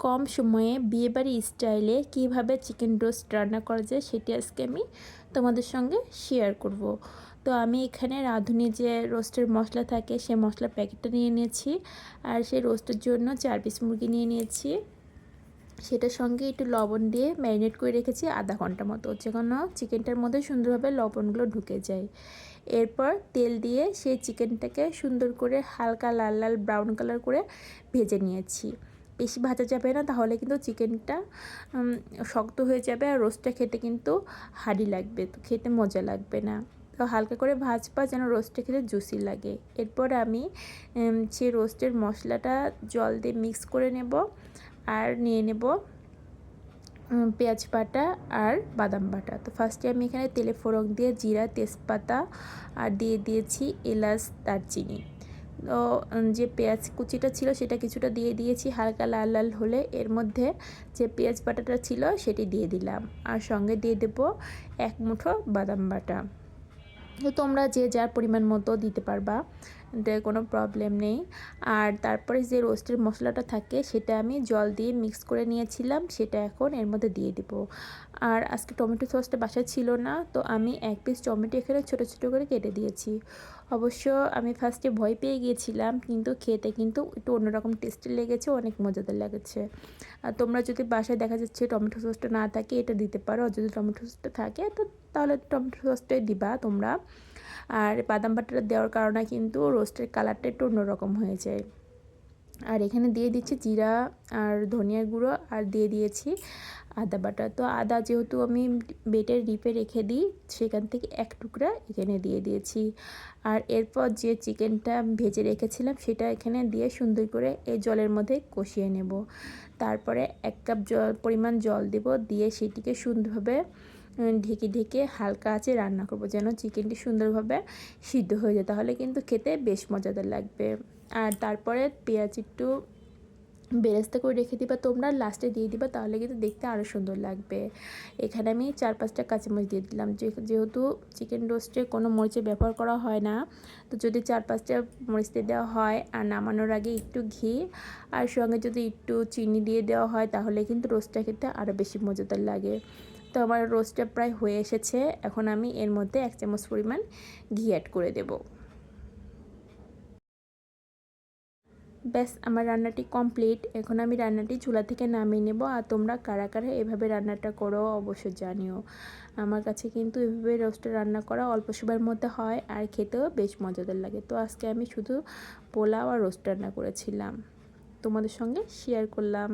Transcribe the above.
কম সময়ে বিয়েবাড়ি স্টাইলে কীভাবে চিকেন রোস্ট রান্না করা যায় সেটি আজকে আমি তোমাদের সঙ্গে শেয়ার করব। তো আমি এখানে রাঁধুনি যে রোস্টের মশলা থাকে সে মশলার প্যাকেটটা নিয়ে নিয়েছি আর সেই রোস্টের জন্য চার পিস মুরগি নিয়ে নিয়েছি। সেটার সঙ্গে একটু লবণ দিয়ে ম্যারিনেট করে রেখেছি আধা ঘণ্টা মতো যে কোনো চিকেনটার মধ্যে সুন্দরভাবে লবণগুলো ঢুকে যায়। এরপর তেল দিয়ে সেই চিকেনটাকে সুন্দর করে হালকা লাল লাল ব্রাউন কালার করে ভেজে নিয়েছি। বেশি ভাজা যাবে না, তাহলে কিন্তু চিকেনটা শক্ত হয়ে যাবে আর রোস্টটা খেতে কিন্তু হাডি লাগবে, তো খেতে মজা লাগবে না। তো হালকা করে ভাজবা যেন রোস্টটা খেতে জুসি লাগে। এরপর আমি সে রোস্টের মশলাটা জল দিয়ে মিক্স করে নেব আর নিয়ে নেব পেঁয়াজ বাটা আর বাদাম বাটা। তো ফার্স্টে আমি এখানে তেলে ফোড়ন দিয়ে জিরা, তেজপাতা আর দিয়ে দিয়েছি এলাচ, দারচিনি। তো যে পেঁয়াজ কুচিটা ছিল সেটা কিছুটা দিয়ে দিয়েছি, হালকা লাল লাল হলে। এর মধ্যে যে পেঁয়াজ বাটাটা ছিল সেটি দিয়ে দিলাম। আর সঙ্গে দিয়ে দেব এক মুঠো বাদাম বাটা। তো তোমরা যে যার পরিমাণ মতো দিতে পারবা। কোনো প্রবলেম নেই। আর তারপরে যে রোস্টের মশলাটা থাকে, সেটা আমি জল দিয়ে মিক্স করে নিয়েছিলাম, সেটা এখন এর মধ্যে দিয়ে দেবো। আর আজকে টমেটো সসটা বাসায় ছিল না, তো আমি এক পিস টমেটো এখানে ছোটো ছোটো করে কেটে দিয়েছি। অবশ্য আমি ফার্স্টে ভয় পেয়ে গিয়েছিলাম, কিন্তু খেতে কিন্তু একটু অন্যরকম টেস্টি লেগেছে, অনেক মজাদার লেগেছে। আর তোমরা যদি বাসায় দেখা যাচ্ছে টমেটো সসটা না থাকে, এটা দিতে পারো। যদি টমেটো সসটা থাকে, তো তাহলে টমেটো সসটাই দিবা তোমরা। আর বাদাম বাটাটা দেওয়ার কারণে কিন্তু রোস্টের কালারটা একটু অন্যরকম হয়ে যায়। আর এখানে দিয়ে দিচ্ছি জিরা আর ধনিয়া গুঁড়ো আর দিয়ে দিয়েছি আদা বাটা। তো আদা যেহেতু আমি বেটের ডিপে রেখে দিই, সেখান থেকে এক টুকরা এখানে দিয়ে দিয়েছি। আর এরপর যে চিকেনটা ভেজে রেখেছিলাম, সেটা এখানে দিয়ে সুন্দর করে এই জলের মধ্যে কষিয়ে নেব। তারপরে এক কাপ জল, পরিমাণ জল দেব, দিয়ে সেটিকে সুন্দরভাবে ঢেকে ঢেকে হালকা আছে রান্না করব যেন চিকেনটি সুন্দরভাবে সিদ্ধ হয়ে যায়। তাহলে কিন্তু খেতে বেশ মজাদার লাগবে। আর তারপরে পেঁয়াজ একটু বেরেস্তা করে রেখে দিবা। তোমরা লাস্টে দিয়ে দিবা, তাহলে কিন্তু দেখতে আরও সুন্দর লাগবে। এখানে আমি চার পাঁচটা কাঁচামরিচ দিয়ে দিলাম। যেহেতু চিকেন রোস্টে কোনো মরিচের ব্যবহার করা হয় না, তো যদি চার পাঁচটা মরিচ দিয়ে দেওয়া হয় আর নামানোর আগে একটু ঘি আর সঙ্গে যদি একটু চিনি দিয়ে দেওয়া হয়, তাহলে কিন্তু রোস্টটা খেতে আরও বেশি মজাদার লাগে। তো আমার রোস্টটা প্রায় হয়ে এসেছে। এখন আমি এর মধ্যে এক চামচ পরিমাণ ঘি অ্যাড করে দেব। ব্যাস, আমার রান্নাটি কমপ্লিট এখন আমি রান্নাটি চুলা থেকে নামিয়ে নেব। আর তোমরা কারা কারা এভাবে রান্নাটা করো অবশ্যই জানিও। আমার কাছে কিন্তু এভাবে রোস্টে রান্না করা অল্প সময়ের মধ্যে হয় আর খেতেও বেশ মজাদার লাগে। তো আজকে আমি শুধু পোলাও আর রোস্ট রান্না করেছিলাম। তোমাদের সঙ্গে শেয়ার করলাম।